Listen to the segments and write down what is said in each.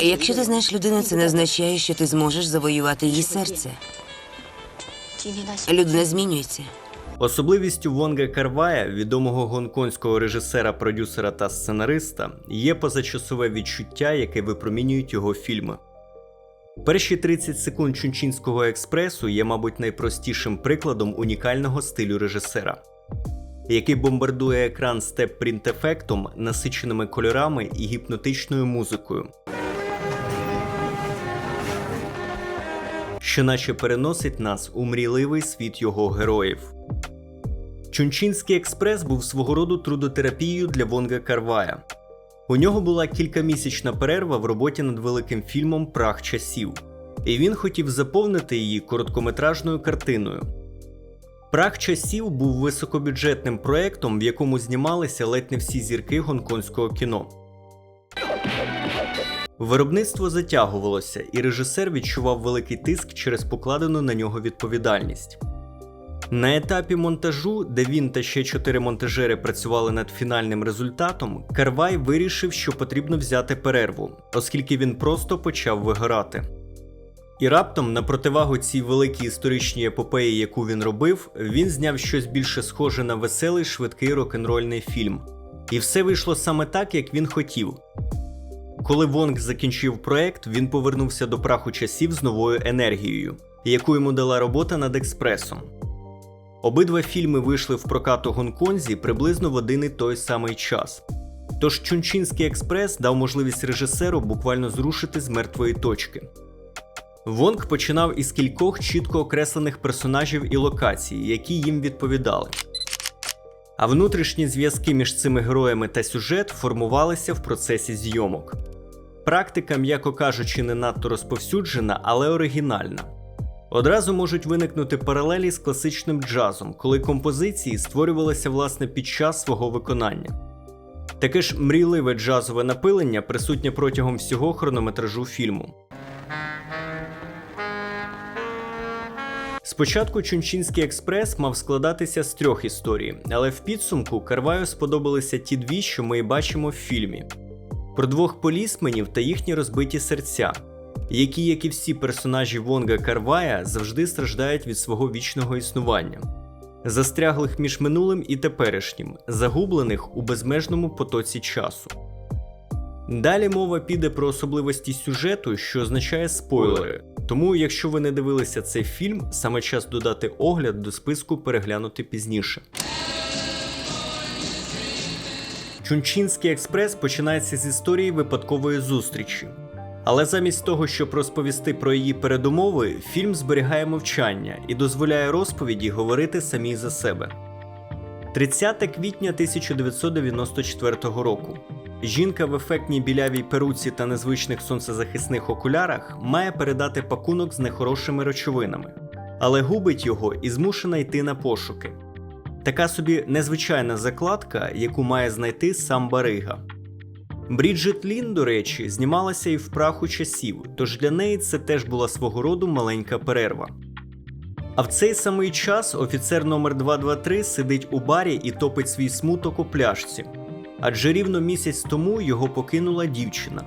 Якщо ти знаєш людину, це не означає, що ти зможеш завоювати її серце. Людина змінюється. Особливістю Вонга Карвая, відомого гонконгського режисера, продюсера та сценариста, є позачасове відчуття, яке випромінюють його фільми. Перші 30 секунд Чунчинського експресу є, мабуть, найпростішим прикладом унікального стилю режисера, який бомбардує екран степ-принт-ефектом, насиченими кольорами і гіпнотичною музикою. що наче переносить нас у мрійливий світ його героїв. Чунчинський експрес був свого роду трудотерапією для Вонга Карвая. У нього була кількамісячна перерва в роботі над великим фільмом Прах часів, і він хотів заповнити її короткометражною картиною. Прах часів був високобюджетним проектом, в якому знімалися ледь не всі зірки гонконгського кіно. Виробництво затягувалося, і режисер відчував великий тиск через покладену на нього відповідальність. На етапі монтажу, де він та ще чотири монтажери працювали над фінальним результатом, Карвай вирішив, що потрібно взяти перерву, оскільки він просто почав вигорати. І раптом, на противагу цій великій історичній епопеї, яку він робив, він зняв щось більше схоже на веселий швидкий рок-н-рольний фільм. І все вийшло саме так, як він хотів. Коли Вонг закінчив проект, він повернувся до праху часів з новою енергією, яку йому дала робота над експресом. Обидва фільми вийшли в прокат у Гонконзі приблизно в один і той самий час. Тож Чунчинський експрес дав можливість режисеру буквально зрушити з мертвої точки. Вонг починав із кількох чітко окреслених персонажів і локацій, які їм відповідали. А внутрішні зв'язки між цими героями та сюжет формувалися в процесі зйомок. Практика, м'яко кажучи, не надто розповсюджена, але оригінальна. Одразу можуть виникнути паралелі з класичним джазом, коли композиції створювалися власне під час свого виконання. Таке ж мрійливе джазове напилення присутнє протягом всього хронометражу фільму. Спочатку Чунчинський експрес мав складатися з трьох історій, але в підсумку Карваю сподобалися ті дві, що ми і бачимо в фільмі: про двох полісменів та їхні розбиті серця, які, як і всі персонажі Вонга Карвая, завжди страждають від свого вічного існування, застряглих між минулим і теперішнім, загублених у безмежному потоці часу. Далі мова піде про особливості сюжету, що означає спойлери. Тому, якщо ви не дивилися цей фільм, саме час додати огляд до списку переглянути пізніше. Чунчинський експрес починається з історії випадкової зустрічі. Але замість того, щоб розповісти про її передумови, фільм зберігає мовчання і дозволяє розповіді говорити самі за себе. 30 квітня 1994 року. Жінка в ефектній білявій перуці та незвичних сонцезахисних окулярах має передати пакунок з нехорошими речовинами, але губить його і змушена йти на пошуки. Така собі незвичайна закладка, яку має знайти сам Барига. Бріджит Лін, до речі, знімалася і в праху часів, тож для неї це теж була свого роду маленька перерва. А в цей самий час офіцер номер 223 сидить у барі і топить свій смуток у пляшці. Адже рівно місяць тому його покинула дівчина.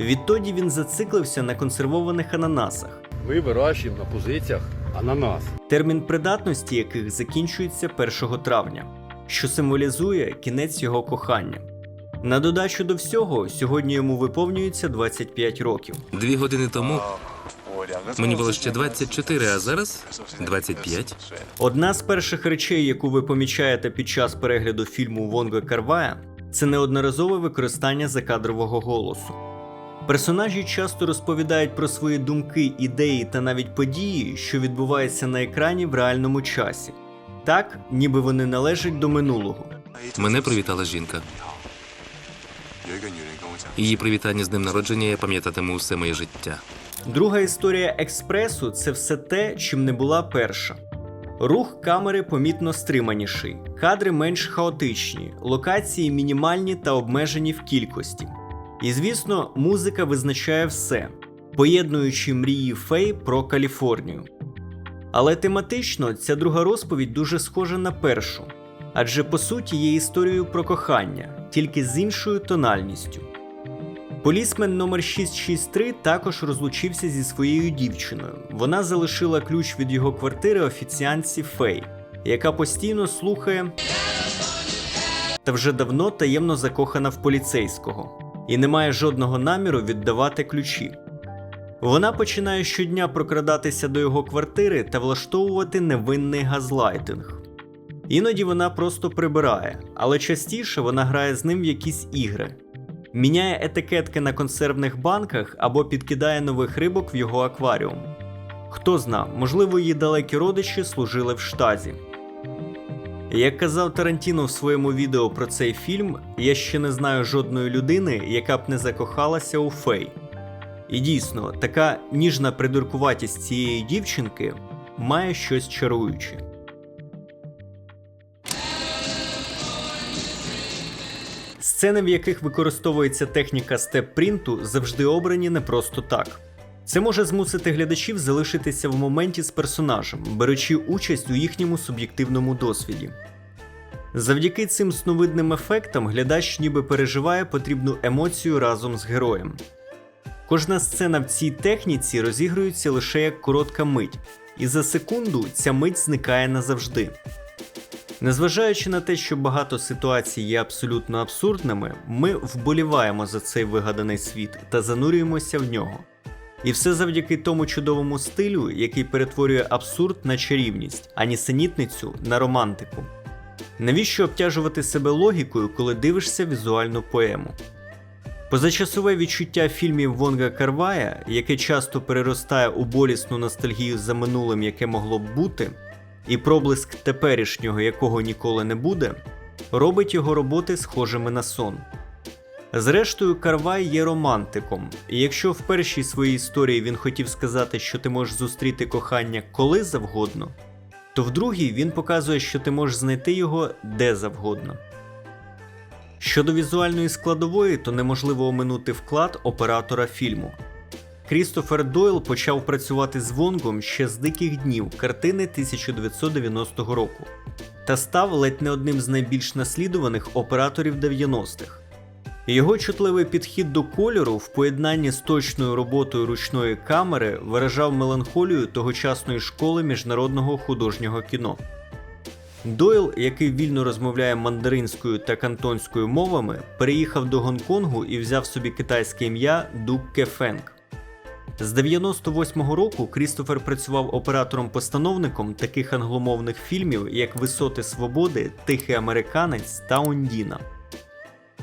Відтоді він зациклився на консервованих ананасах, Ми вирощуємо на позиціях ананас. термін придатності яких закінчується 1 травня, що символізує кінець його кохання. На додачу до всього, сьогодні йому виповнюється 25 років. Дві години тому мені було ще 24, а зараз 25. Одна з перших речей, яку ви помічаєте під час перегляду фільму Вонга Карвая, це неодноразове використання закадрового голосу. Персонажі часто розповідають про свої думки, ідеї та навіть події, що відбуваються на екрані в реальному часі, так, ніби вони належать до минулого. Мене привітала жінка. Її привітання з днем народження я пам'ятатиму усе моє життя. Друга історія експресу це все те, чим не була перша. Рух камери помітно стриманіший, кадри менш хаотичні, локації мінімальні та обмежені в кількості. І звісно, музика визначає все, поєднуючи мрії Фей про Каліфорнію. Але тематично ця друга розповідь дуже схожа на першу, адже по суті є історією про кохання, тільки з іншою тональністю. Полісмен номер 663 також розлучився зі своєю дівчиною. Вона залишила ключ від його квартири офіціантці Фей, яка постійно слухає та вже давно таємно закохана в поліцейського і не має жодного наміру віддавати ключі. Вона починає щодня прокрадатися до його квартири та влаштовувати невинний газлайтинг. Іноді вона просто прибирає, але частіше вона грає з ним в якісь ігри, міняє етикетки на консервних банках або підкидає нових рибок в його акваріум. Хто зна, можливо, її далекі родичі служили в штазі. Як казав Тарантіно в своєму відео про цей фільм, я ще не знаю жодної людини, яка б не закохалася у Фей. І дійсно, така ніжна придуркуватість цієї дівчинки має щось чаруюче. Сцени, в яких використовується техніка степ-принту, завжди обрані не просто так. Це може змусити глядачів залишитися в моменті з персонажем, беручи участь у їхньому суб'єктивному досвіді. Завдяки цим сновидним ефектам глядач ніби переживає потрібну емоцію разом з героєм. Кожна сцена в цій техніці розігрується лише як коротка мить, і за секунду ця мить зникає назавжди. Незважаючи на те, що багато ситуацій є абсолютно абсурдними, ми вболіваємо за цей вигаданий світ та занурюємося в нього. І все завдяки тому чудовому стилю, який перетворює абсурд на чарівність, а нісенітницю на романтику. Навіщо обтяжувати себе логікою, коли дивишся візуальну поему? Позачасове відчуття фільмів Вонга Карвая, яке часто переростає у болісну ностальгію за минулим, яке могло б бути, і проблиск теперішнього, якого ніколи не буде, робить його роботи схожими на сон. Зрештою, Карвай є романтиком, і якщо в першій своїй історії він хотів сказати, що ти можеш зустріти кохання коли завгодно, то в другій він показує, що ти можеш знайти його де завгодно. Щодо візуальної складової, то неможливо оминути вклад оператора фільму. Крістофер Дойл почав працювати з Вонгом ще з диких днів картини 1990 року та став ледь не одним з найбільш наслідуваних операторів 90-х. Його чутливий підхід до кольору в поєднанні з точною роботою ручної камери виражав меланхолію тогочасної школи міжнародного художнього кіно. Дойл, який вільно розмовляє мандаринською та кантонською мовами, переїхав до Гонконгу і взяв собі китайське ім'я Дук Кефенг. З 98-го року Крістофер працював оператором-постановником таких англомовних фільмів, як Висоти Свободи, Тихий Американець та Ондіна.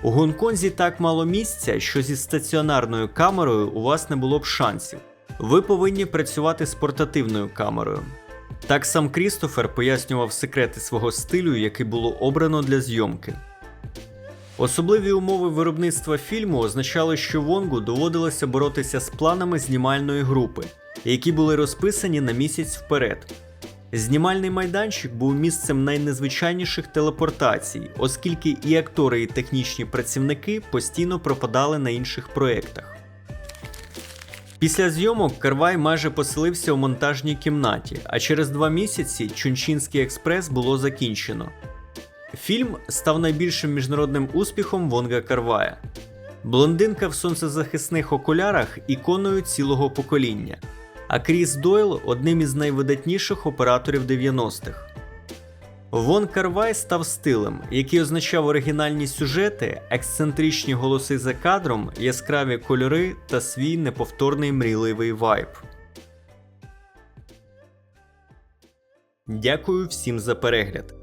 У Гонконзі так мало місця, що зі стаціонарною камерою у вас не було б шансів. Ви повинні працювати з портативною камерою. Так сам Крістофер пояснював секрети свого стилю, який було обрано для зйомки. Особливі умови виробництва фільму означали, що Вонгу доводилося боротися з планами знімальної групи, які були розписані на місяць вперед. Знімальний майданчик був місцем найнезвичайніших телепортацій, оскільки і актори, і технічні працівники постійно пропадали на інших проєктах. Після зйомок Карвай майже поселився у монтажній кімнаті, а через два місяці Чунчинський експрес було закінчено. Фільм став найбільшим міжнародним успіхом Вонга Карвая. Блондинка в сонцезахисних окулярах іконою цілого покоління, а Кріс Дойл одним із найвидатніших операторів 90-х. Вон Карвай став стилем, який означав оригінальні сюжети, ексцентричні голоси за кадром, яскраві кольори та свій неповторний мрійливий вайб. Дякую всім за перегляд.